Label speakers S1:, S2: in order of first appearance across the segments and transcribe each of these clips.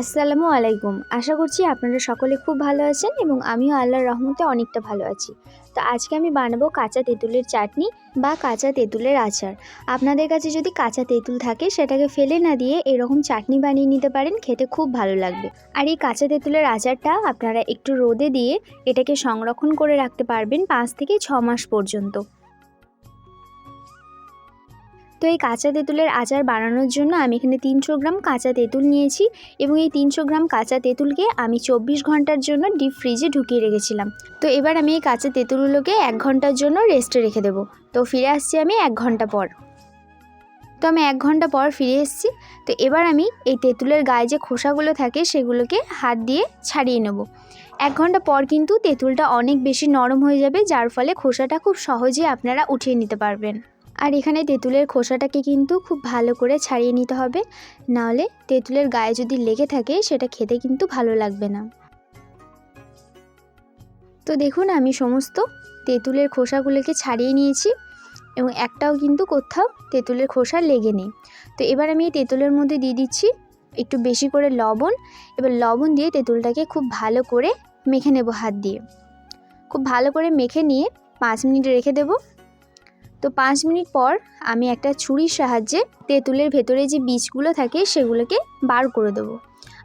S1: আসসালামু আলাইকুম। আশা করছি আপনারা সকলে খুব ভালো আছেন এবং আমিও আল্লাহর রহমতে অনেকটা ভালো আছি। তো আজকে আমি বানাবো কাঁচা তেঁতুলের চাটনি বা কাঁচা তেঁতুলের আচার। আপনাদের কাছে যদি কাঁচা তেঁতুল থাকে, সেটাকে ফেলে না দিয়ে এরকম চাটনি বানিয়ে নিতে পারেন, খেতে খুব ভালো লাগবে। আর এই কাঁচা তেঁতুলের আচারটা আপনারা একটু রোদে দিয়ে এটাকে সংরক্ষণ করে রাখতে পারবেন পাঁচ থেকে ছ মাস পর্যন্ত। তো এই কাঁচা তেঁতুলের আচার বানানোর জন্য আমি এখানে তিনশো গ্রাম কাঁচা তেঁতুল নিয়েছি এবং এই তিনশো গ্রাম কাঁচা তেঁতুলকে আমি চব্বিশ ঘণ্টার জন্য ডিপ ফ্রিজে ঢুকিয়ে রেখেছিলাম। তো এবার আমি এই কাঁচা তেঁতুলগুলোকে এক ঘণ্টার জন্য রেস্টে রেখে দেবো। তো ফিরে আসছি আমি এক ঘণ্টা পর। তো আমি এক ঘণ্টা পর ফিরে এসেছি। তো এবার আমি এই তেঁতুলের গায়ে যে খোসাগুলো থাকে সেগুলোকে হাত দিয়ে ছাড়িয়ে নেব। এক ঘণ্টা পর কিন্তু তেঁতুলটা অনেক বেশি নরম হয়ে যাবে, যার ফলে খোসাটা খুব সহজে আপনারা উঠিয়ে নিতে পারবেন। আর এখানে তেঁতুলের খোসাটাকে কিন্তু খুব ভালো করে ছাড়িয়ে নিতে হবে। নাহলে তেঁতুলের গায়ে যদি লেগে থাকে, সেটা খেতে কিন্তু ভালো লাগবে না। তো দেখুন, আমি সমস্ত তেঁতুলের খোসাগুলোকে ছাড়িয়ে নিয়েছি এবং একটাও কিন্তু কোথাও তেঁতুলের খোসা লেগে নেই। তো এবার আমি এই তেঁতুলের মধ্যে দিয়ে দিচ্ছি একটু বেশি করে লবণ। এবার লবণ দিয়ে তেঁতুলটাকে খুব ভালো করে মেখে নেব হাত দিয়ে। খুব ভালো করে মেখে নিয়ে পাঁচ মিনিট রেখে দেবো। তো পাঁচ মিনিট পর আমি একটা ছুরির সাহায্যে তেঁতুলের ভেতরে যে বীজগুলো থাকে সেগুলোকে বার করে দেবো।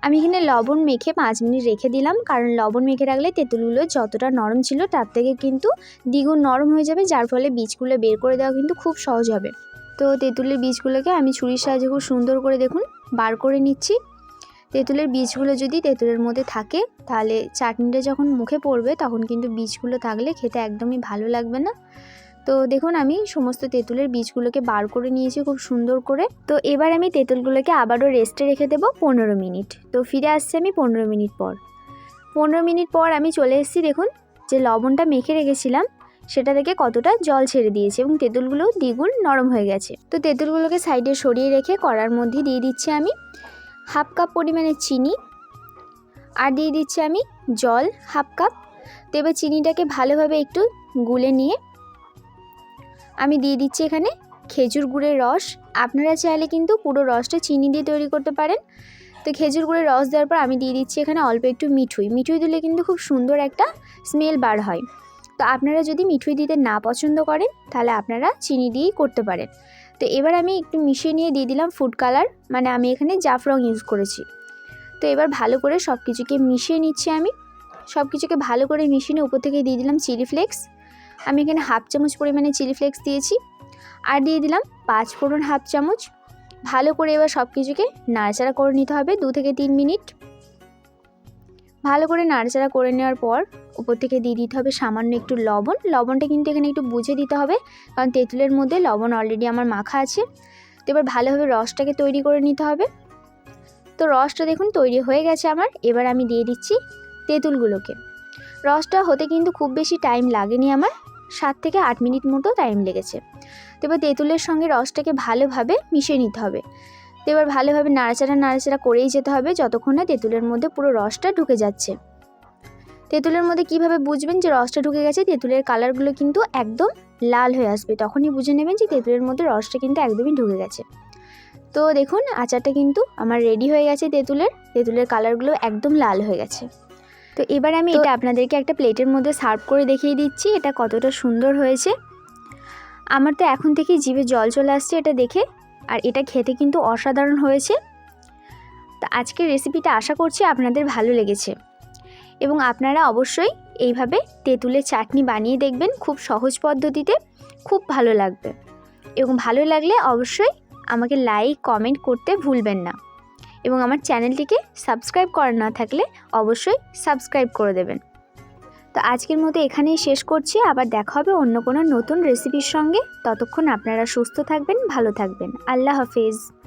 S1: আমি এখানে লবণ মেখে পাঁচ মিনিট রেখে দিলাম, কারণ লবণ মেখে রাখলে তেঁতুলগুলো যতটা নরম ছিল তার থেকে কিন্তু দ্বিগুণ নরম হয়ে যাবে, যার ফলে বীজগুলো বের করে দেওয়া কিন্তু খুব সহজ হবে। তো তেঁতুলের বীজগুলোকে আমি ছুরির সাহায্যে খুব সুন্দর করে দেখুন, বার করে নিচ্ছি। তেঁতুলের বীজগুলো যদি তেঁতুলের মধ্যে থাকে, তাহলে চাটনিটা যখন মুখে পড়বে তখন কিন্তু বীজগুলো থাকলে খেতে একদমই ভালো লাগবে না। তো দেখুন, আমি সমস্ত তেঁতুলের বীজগুলোকে বার করে নিয়েছি খুব সুন্দর করে। তো এবার আমি তেঁতুলগুলোকে আবারও রেস্টে রেখে দেবো পনেরো মিনিট। তো ফিরে আসছি আমি পনেরো মিনিট পর। পনেরো মিনিট পর আমি চলে এসেছি, দেখুন, যে লবণটা মেখে রেখেছিলাম, সেটা থেকে কতটা জল ছেড়ে দিয়েছে এবং তেঁতুলগুলো দ্বিগুণ নরম হয়ে গেছে। তো তেঁতুলগুলোকে সাইডে সরিয়ে রেখে কড়ার মধ্যে দিয়ে দিচ্ছি আমি হাফ কাপ পরিমাণে চিনি আর দিয়ে দিচ্ছি আমি জল হাফ কাপ তো এবার চিনিটাকে ভালোভাবে একটু গুলে নিয়ে আমি দিয়ে দিচ্ছি এখানে খেজুর গুড়ের রস। আপনারা চাইলে কিন্তু পুরো রসটা চিনি দিয়ে তৈরি করতে পারেন। তো খেজুর গুড়ের রস দেওয়ার পর আমি দিয়ে দিচ্ছি এখানে অল্প একটু মিঠুই। মিঠুই দিলে কিন্তু খুব সুন্দর একটা স্মেল বার হয়। তো আপনারা যদি মিঠুই দিতে না পছন্দ করেন, তাহলে আপনারা চিনি দিয়েই করতে পারেন। তো এবার আমি একটু মিশিয়ে নিয়ে দিয়ে দিলাম ফুড কালার মানে আমি এখানে জাফরং ইউজ করেছি। তো এবার ভালো করে সব কিছুকে মিশিয়ে নিচ্ছি আমি। সব কিছুকে ভালো করে মিশিয়ে উপর থেকে দিয়ে দিলাম চিলি ফ্লেক্স আমি এখানে হাফ চামচ পরিমাণে চিলি ফ্লেক্স দিয়েছি আর দিয়ে দিলাম পাঁচ ফোড়ন হাফ চামচ। ভালো করে এবার সব কিছুকে নাড়াচাড়া করে নিতে হবে দু থেকে তিন মিনিট। ভালো করে নাড়াচাড়া করে নেওয়ার পর উপর থেকে দিয়ে দিতে হবে সামান্য একটু লবণ। লবণটা কিন্তু এখানে একটু বুঝে দিতে হবে কারণ তেঁতুলের মধ্যে লবণ অলরেডি আমার মাখা আছে। তো এবার ভালোভাবে রসটাকে তৈরি করে নিতে হবে। তো রসটা দেখুন তৈরি হয়ে গেছে আমার। এবার আমি দিয়ে দিচ্ছি তেঁতুলগুলোকে। রসটা হতে কিন্তু খুব বেশি টাইম লাগেনি আমার। সাত থেকে আট মিনিট মতো টাইম লেগেছে। তো এবার তেঁতুলের সঙ্গে রসটাকে ভালোভাবে মিশিয়ে নিতে হবে। তো এবার ভালোভাবে নাড়াচাড়া নাড়াচাড়া করেই যেতে হবে যতক্ষণ না তেঁতুলের মধ্যে পুরো রসটা ঢুকে যাচ্ছে। তেঁতুলের মধ্যে কীভাবে বুঝবেন যে রসটা ঢুকে গেছে? তেঁতুলের কালারগুলো কিন্তু একদম লাল হয়ে আসবে। তখনই বুঝে নেবেন যে তেঁতুলের মধ্যে রসটা কিন্তু একদমই ঢুকে গেছে। তো দেখুন, আচারটা কিন্তু আমার রেডি হয়ে গেছে তেঁতুলের। তেঁতুলের কালারগুলো একদম লাল হয়ে গেছে। তো এবার আমি এটা আপনাদেরকে একটা প্লেটের মধ্যে সার্ভ করে দেখিয়ে দিচ্ছি এটা কতটা সুন্দর হয়েছে। আমার তো এখন থেকেই জিভে জল চলে আসছে এটা দেখে আর এটা খেতে কিন্তু অসাধারণ হয়েছে। তো আজকের রেসিপিটা আশা করছি আপনাদের ভালো লেগেছে। এবং আপনারা অবশ্যই এইভাবে তেঁতুলের চাটনি বানিয়ে দেখবেন খুব সহজ পদ্ধতিতে খুব ভালো লাগবে। এবং ভালো লাগলে অবশ্যই আমাকে লাইক কমেন্ট করতে ভুলবেন না। এবং আমার চ্যানেলটিকে সাবস্ক্রাইব করা না থাকলে অবশ্যই সাবস্ক্রাইব করে দেবেন। তো আজকের মতো এখানেই শেষ করছি। আবার দেখা হবে অন্য কোনো নতুন রেসিপির সঙ্গে। ততক্ষণ আপনারা সুস্থ থাকবেন, ভালো থাকবেন। আল্লাহ হাফেজ।